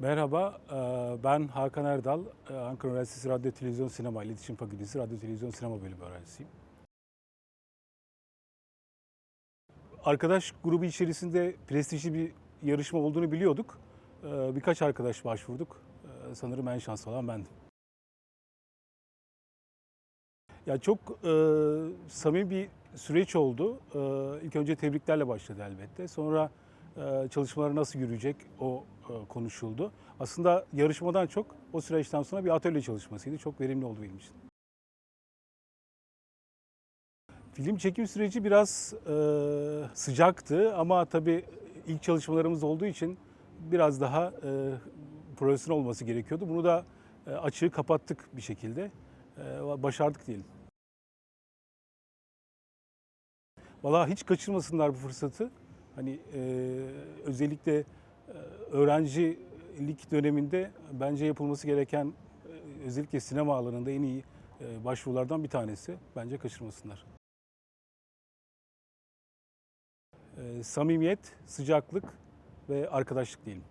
Merhaba, e, ben Hakan Erdal, e, Ankara Üniversitesi Radyo Televizyon Sinema İletişim Fakültesi Radyo Televizyon Sinema Bölümü öğrencisiyim. Arkadaş grubu içerisinde prestijli bir yarışma olduğunu biliyorduk. E, Birkaç arkadaş başvurduk. Sanırım en şanslı olan bendim. Ya çok e, samimi bir süreç oldu. E, ilk önce tebriklerle başladı elbette. Sonra e, çalışmalar nasıl yürüyecek o konuşuldu. Aslında yarışmadan çok o süreçten sonra bir atölye çalışmasıydı. Çok verimli oldu benim için. Film çekim süreci biraz e, sıcaktı ama tabii ilk çalışmalarımız olduğu için biraz daha e, profesyonel olması gerekiyordu. Bunu da e, açığı kapattık bir şekilde. E, başardık diyelim. Valla hiç kaçırmasınlar bu fırsatı. Hani e, özellikle e, öğrencilik döneminde bence yapılması gereken e, özellikle sinema alanında en iyi e, başvurulardan bir tanesi. Bence kaçırmasınlar. E, samimiyet, sıcaklık ve arkadaşlık diyelim.